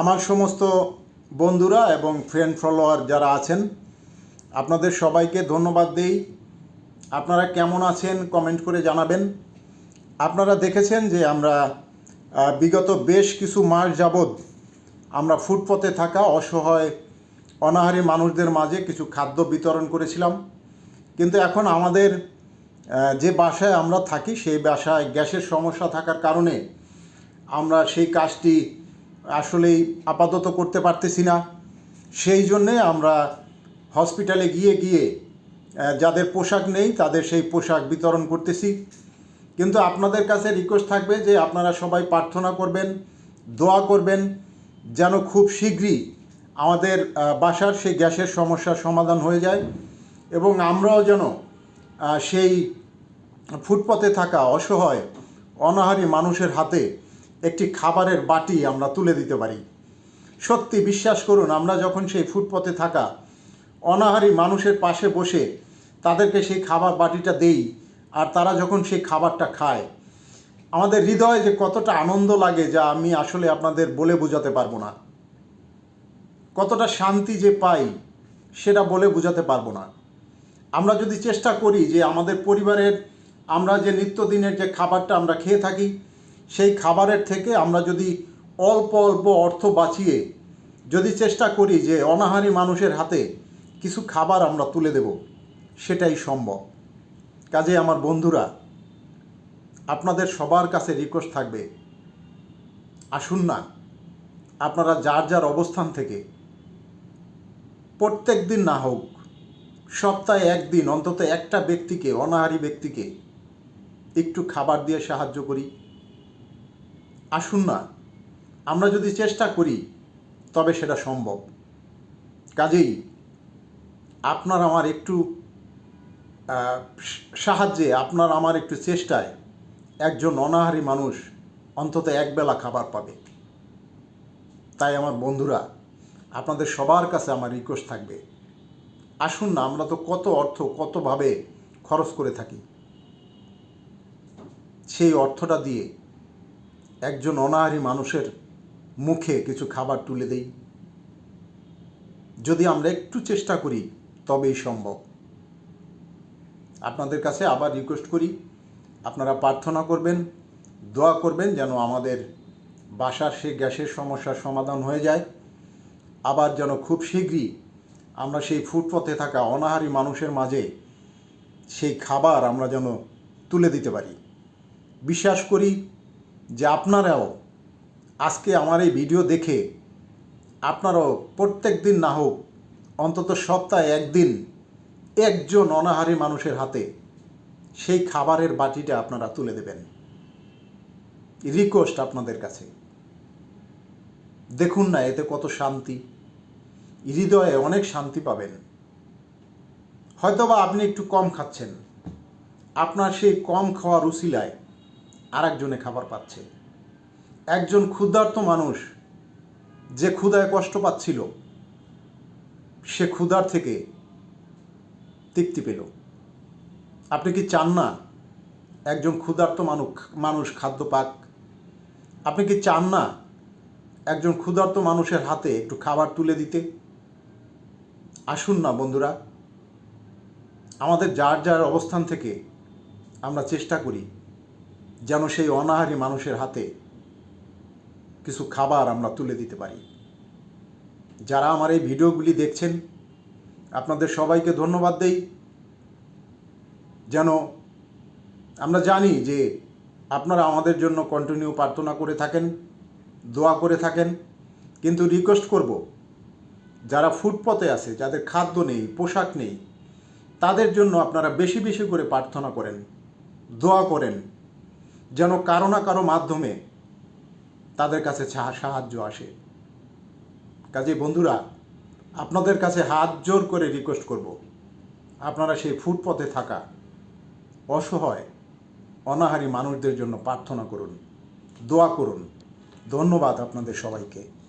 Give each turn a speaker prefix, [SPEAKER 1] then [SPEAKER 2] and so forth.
[SPEAKER 1] আমার সমস্ত বন্ধুরা এবং ফ্রেন্ড ফলোয়ার যারা আছেন, আপনাদের সবাইকে ধন্যবাদ দিই। আপনারা কেমন আছেন কমেন্ট করে জানাবেন। আপনারা দেখেছেন যে আমরা বিগত বেশ কিছু মাস যাবৎ আমরা ফুটপথে থাকা অসহায়, অনাহারী মানুষদের মাঝে কিছু খাদ্য বিতরণ করেছিলাম। কিন্তু এখন আমাদের যে বাসায় আমরা থাকি, সেই বাসায় গ্যাসের সমস্যা থাকার কারণে আমরা সেই কাজটি আসলেই আপাতত করতে পারতেছি না। সেই জন্যে আমরা হসপিটালে গিয়ে গিয়ে যাদের পোশাক নেই তাদের সেই পোশাক বিতরণ করতেছি। কিন্তু আপনাদের কাছে রিকোয়েস্ট থাকবে যে আপনারা সবাই প্রার্থনা করবেন, দোয়া করবেন, যেন খুব শীঘ্রই আমাদের বাসার সেই গ্যাসের সমস্যার সমাধান হয়ে যায় এবং আমরাও যেন সেই ফুটপথে থাকা অসহায়, অনাহারী মানুষের হাতে একটি খাবারের বাটি আমরা তুলে দিতে পারি। সত্যি বিশ্বাস করুন, আমরা যখন সেই ফুটপথে থাকা অনাহারী মানুষের পাশে বসে তাদেরকে সেই খাবার বাটিটা দেই আর তারা যখন সেই খাবারটা খায়, আমাদের হৃদয়ে যে কতটা আনন্দ লাগে যা আমি আসলে আপনাদের বলে বোঝাতে পারব না। কতটা শান্তি যে পাই সেটা বলে বোঝাতে পারব না। আমরা যদি চেষ্টা করি যে আমাদের পরিবারের, আমরা যে নিত্যদিনের যে খাবারটা আমরা খেয়ে থাকি সেই খাবারের থেকে আমরা যদি অল্প অল্প অর্থ বাঁচিয়ে যদি চেষ্টা করি যে অনাহারী মানুষের হাতে কিছু খাবার আমরা তুলে দেব, সেটাই সম্ভব। কাজে আমার বন্ধুরা, আপনাদের সবার কাছে রিকোয়েস্ট থাকবে, আসুন না, আপনারা যার যার অবস্থান থেকে প্রত্যেক দিন না হোক, সপ্তাহে একদিন, অন্তত একটা ব্যক্তিকে, অনাহারী ব্যক্তিকে একটু খাবার দিয়ে সাহায্য করি। আসুন না। আমরা যদি চেষ্টা করি, তবে সেটা সম্ভব। কাজেই আপনার আমার একটু সাহায্যে, আপনার আমার একটু চেষ্টায় একজন অনাহারী মানুষ অন্তত একবেলা খাবার পাবে। তাই আমার বন্ধুরা, আপনাদের সবার কাছে আমার রিকোয়েস্ট থাকবে, আসুন না, আমরা তো কত অর্থ, কতভাবে খরচ করে থাকি। সেই অর্থটা দিয়ে একজন অনাহারী মানুষের মুখে কিছু খাবার তুলে দেই। যদি আমরা একটু চেষ্টা করি, তবেই সম্ভব। আপনাদের কাছে আবার রিকোয়েস্ট করি, আপনারা প্রার্থনা করবেন, দোয়া করবেন যেন আমাদের বাসার সে গ্যাসের সমস্যার সমাধান হয়ে যায়। আবার যেন খুব শীঘ্রই আমরা সেই ফুটপথে থাকা অনাহারী মানুষের মাঝে সেই খাবার আমরা যেন তুলে দিতে পারি। বিশ্বাস করি যে আপনারাও আজকে আমার এই ভিডিও দেখে আপনারাও প্রত্যেক দিন না হোক, অন্তত সপ্তাহে একদিন একজন অনাহারী মানুষের হাতে সেই খাবারের বাটিটা আপনারা তুলে দেবেন। রিকোয়েস্ট আপনাদের কাছে। দেখুন না, এতে কত শান্তি। হৃদয়ে অনেক শান্তি পাবেন। হয়তোবা আপনি একটু কম খাচ্ছেন। আপনার সেই কম খাওয়ার উসিলায় আর একজনে খাবার পাচ্ছে। একজন ক্ষুধার্ত মানুষ যে ক্ষুধায় কষ্ট পাচ্ছিল, সে ক্ষুধার থেকে তৃপ্তি পেল। আপনি কি চান না একজন ক্ষুধার্ত মানুষ মানুষ খাদ্য পাক? আপনি কি চান না একজন ক্ষুধার্ত মানুষের হাতে একটু খাবার তুলে দিতে? আসুন না বন্ধুরা, আমাদের যার যার অবস্থান থেকে আমরা চেষ্টা করি যেন সেই অনাহারী মানুষের হাতে কিছু খাবার আমরা তুলে দিতে পারি। যারা আমার এই ভিডিওগুলি দেখছেন, আপনাদের সবাইকে ধন্যবাদ দেই। যেন আমরা জানি যে আপনারা আমাদের জন্য কন্টিনিউ প্রার্থনা করে থাকেন, দোয়া করে থাকেন। কিন্তু রিকোয়েস্ট করব, যারা ফুটপথে আছে, যাদের খাদ্য নেই, পোশাক নেই, তাদের জন্য আপনারা বেশি বেশি করে প্রার্থনা করেন, দোয়া করেন। যেন কারও না কারও মাধ্যমে তাদের কাছে সাহায্য আসে। কাজে বন্ধুরা, আপনাদের কাছে হাত জোর করে রিকোয়েস্ট করব। আপনারা সেই ফুটপথে থাকা অসহায়, অনাহারী মানুষদের জন্য প্রার্থনা করুন, দোয়া করুন। ধন্যবাদ আপনাদের সবাইকে।